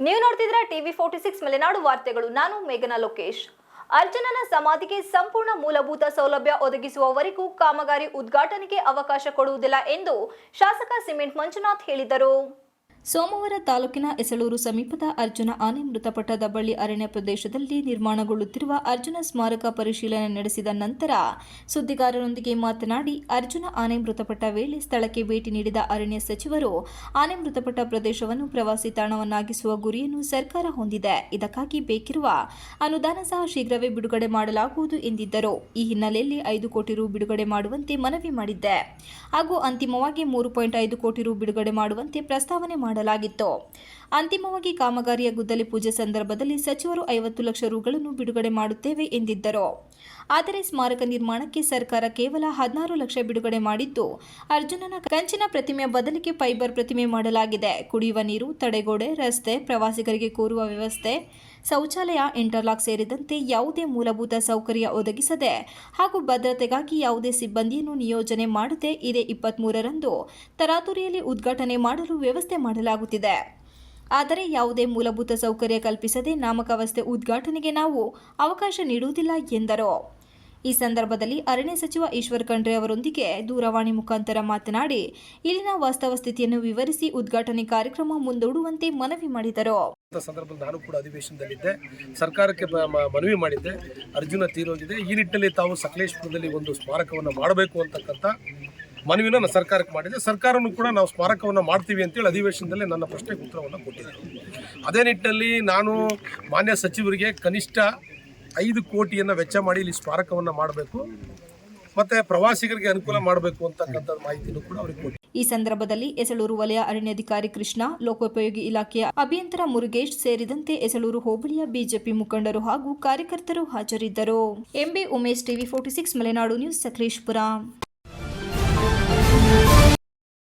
ನೀವು ನೋಡ್ತಿದ್ರೆ TV forty six Malenadu ವಾರ್ತೆಗಳು. ನಾನು ಮೇಘನಾ ಲೋಕೇಶ್. ಅರ್ಜುನನ ಸಮಾಧಿಗೆ ಸಂಪೂರ್ಣ ಮೂಲಭೂತ ಸೌಲಭ್ಯ ಒದಗಿಸುವವರೆಗೂ ಕಾಮಗಾರಿ ಉದ್ಘಾಟನೆಗೆ ಅವಕಾಶ ಕೊಡುವುದಿಲ್ಲ ಎಂದು ಶಾಸಕ ಸಿಮೆಂಟ್ ಮಂಜುನಾಥ್ ಹೇಳಿದರು. ಸೋಮವಾರ ತಾಲೂಕಿನ ಎಸಳೂರು ಸಮೀಪದ ಅರ್ಜುನ ಆನೆ ಮೃತಪಟ್ಟ ದಬ್ಬಳ್ಳಿ ಅರಣ್ಯ ಪ್ರದೇಶದಲ್ಲಿ ನಿರ್ಮಾಣಗೊಳ್ಳುತ್ತಿರುವ ಅರ್ಜುನ ಸ್ಮಾರಕ ಪರಿಶೀಲನೆ ನಡೆಸಿದ ನಂತರ ಸುದ್ದಿಗಾರರೊಂದಿಗೆ ಮಾತನಾಡಿ, ಅರ್ಜುನ ಆನೆ ಮೃತಪಟ್ಟ ವೇಳೆ ಸ್ಥಳಕ್ಕೆ ಭೇಟಿ ನೀಡಿದ ಅರಣ್ಯ ಸಚಿವರು, ಆನೆ ಮೃತಪಟ್ಟ ಪ್ರದೇಶವನ್ನು ಪ್ರವಾಸಿ ತಾಣವನ್ನಾಗಿಸುವ ಗುರಿಯನ್ನು ಸರ್ಕಾರ ಹೊಂದಿದೆ. ಇದಕ್ಕಾಗಿ ಬೇಕಿರುವ ಅನುದಾನ ಸಹ ಶೀಘ್ರವೇ ಬಿಡುಗಡೆ ಮಾಡಲಾಗುವುದು ಎಂದಿದ್ದರು. ಈ ಹಿನ್ನೆಲೆಯಲ್ಲಿ ಐದು ಕೋಟಿ ರು ಬಿಡುಗಡೆ ಮಾಡುವಂತೆ ಮನವಿ ಮಾಡಿದ್ದೆ. ಹಾಗೂ ಅಂತಿಮವಾಗಿ ಮೂರು ಪಾಯಿಂಟ್ ಐದು ಕೋಟಿ ರು ಬಿಡುಗಡೆ ಮಾಡುವಂತೆ ಪ್ರಸ್ತಾವನೆ ಮಾಡಲಾಗಿತ್ತು. ಅಂತಿಮವಾಗಿ ಕಾಮಗಾರಿಯ ಗುದ್ದಲಿ ಪೂಜೆ ಸಂದರ್ಭದಲ್ಲಿ ಸಚಿವರು ಐವತ್ತು ಲಕ್ಷ ರುಗಳನ್ನು ಬಿಡುಗಡೆ ಮಾಡುತ್ತೇವೆ ಎಂದಿದ್ದರು. ಆದರೆ ಸ್ಮಾರಕ ನಿರ್ಮಾಣಕ್ಕೆ ಸರ್ಕಾರ ಕೇವಲ ಹದಿನಾರು ಲಕ್ಷ ಬಿಡುಗಡೆ ಮಾಡಿದ್ದು, ಅರ್ಜುನನ ಕಂಚಿನ ಪ್ರತಿಮೆಯ ಬದಲಿಗೆ ಫೈಬರ್ ಪ್ರತಿಮೆ ಮಾಡಲಾಗಿದೆ. ಕುಡಿಯುವ ನೀರು, ತಡೆಗೋಡೆ, ರಸ್ತೆ, ಪ್ರವಾಸಿಗರಿಗೆ ಕೋರುವ ವ್ಯವಸ್ಥೆ, ಶೌಚಾಲಯ ಇಂಟರ್ಲಾಕ್ ಸೇರಿದಂತೆ ಯಾವುದೇ ಮೂಲಭೂತ ಸೌಕರ್ಯ ಒದಗಿಸದೆ ಹಾಗೂ ಭದ್ರತೆಗಾಗಿ ಯಾವುದೇ ಸಿಬ್ಬಂದಿಯನ್ನು ನಿಯೋಜನೆ ಮಾಡದೆ ಇದೇ ಇಪ್ಪತ್ತ್ಮೂರರಂದು ತರಾತುರಿಯಲ್ಲಿ ಉದ್ಘಾಟನೆ ಮಾಡಲು ವ್ಯವಸ್ಥೆ ಮಾಡಲಾಗುತ್ತಿದೆ. ಆದರೆ ಯಾವುದೇ ಮೂಲಭೂತ ಸೌಕರ್ಯ ಕಲ್ಪಿಸದೆ ನಾಮಕಾವಸ್ಥೆ ಉದ್ಘಾಟನೆಗೆ ನಾವು ಅವಕಾಶ ನೀಡುವುದಿಲ್ಲ ಎಂದರು. ಈ ಸಂದರ್ಭದಲ್ಲಿ ಅರಣ್ಯ ಸಚಿವ ಈಶ್ವರ್ ಖಂಡ್ರೆ ಅವರೊಂದಿಗೆ ದೂರವಾಣಿ ಮುಖಾಂತರ ಮಾತನಾಡಿ, ಇಲ್ಲಿನ ವಾಸ್ತವ ಸ್ಥಿತಿಯನ್ನು ವಿವರಿಸಿ ಉದ್ಘಾಟನೆ ಕಾರ್ಯಕ್ರಮ ಮುಂದೂಡುವಂತೆ ಮನವಿ ಮಾಡಿದರು. ಸಂದರ್ಭದಲ್ಲಿ ನಾನು ಕೂಡ ಅಧಿವೇಶನದಲ್ಲಿದ್ದೆ. ಸರ್ಕಾರಕ್ಕೆ ಮನವಿ ಮಾಡಿದ್ದೆ. ಅರ್ಜುನ ತೀರೋಗಿದೆ. ಈ ನಿಟ್ಟಿನಲ್ಲಿ ತಾವು ಸಕಲೇಶ್ಪುರದಲ್ಲಿ ಒಂದು ಸ್ಮಾರಕವನ್ನು ಮಾಡಬೇಕು ಅಂತಕ್ಕಂಥ ಮನವಿನ ನಾನು ಸರ್ಕಾರಕ್ಕೆ ಮಾಡಿದೆ. ಸರ್ಕಾರನೂ ಕೂಡ ನಾವು ಸ್ಮಾರಕವನ್ನು ಮಾಡ್ತೀವಿ ಅಂತೇಳಿ ಅಧಿವೇಶನದಲ್ಲಿ ನನ್ನ ಪ್ರಶ್ನೆಗೆ ಉತ್ತರವನ್ನು ಕೊಟ್ಟಿದ್ದಾರೆ. ಅದೇ ನಿಟ್ಟಿನಲ್ಲಿ ನಾನು ಮಾನ್ಯ ಸಚಿವರಿಗೆ ಕನಿಷ್ಠ ಐದು ಕೋಟಿಯನ್ನು ವೆಚ್ಚ ಮಾಡಿ ಇಲ್ಲಿ ಸ್ಮಾರಕವನ್ನು ಮಾಡಬೇಕು, ಮತ್ತು ಪ್ರವಾಸಿಗರಿಗೆ ಅನುಕೂಲ ಮಾಡಬೇಕು ಅಂತಕ್ಕಂಥ ಮಾಹಿತಿನೂ ಕೂಡ ಅವರಿಗೆ ಕೊಟ್ಟು ಈ ಸಂದರ್ಭದಲ್ಲಿ ಎಸಳೂರು ವಲಯ ಅರಣ್ಯಾಧಿಕಾರಿ ಕೃಷ್ಣ, ಲೋಕೋಪಯೋಗಿ ಇಲಾಖೆಯ ಅಭಿಯಂತರ ಮುರುಗೇಶ್ ಸೇರಿದಂತೆ ಎಸಳೂರು ಹೋಬಳಿಯ ಬಿಜೆಪಿ ಮುಖಂಡರು ಹಾಗೂ ಕಾರ್ಯಕರ್ತರು ಹಾಜರಿದ್ದರು. MB Umesh TV forty six, Malenadu news, Sakleshpur.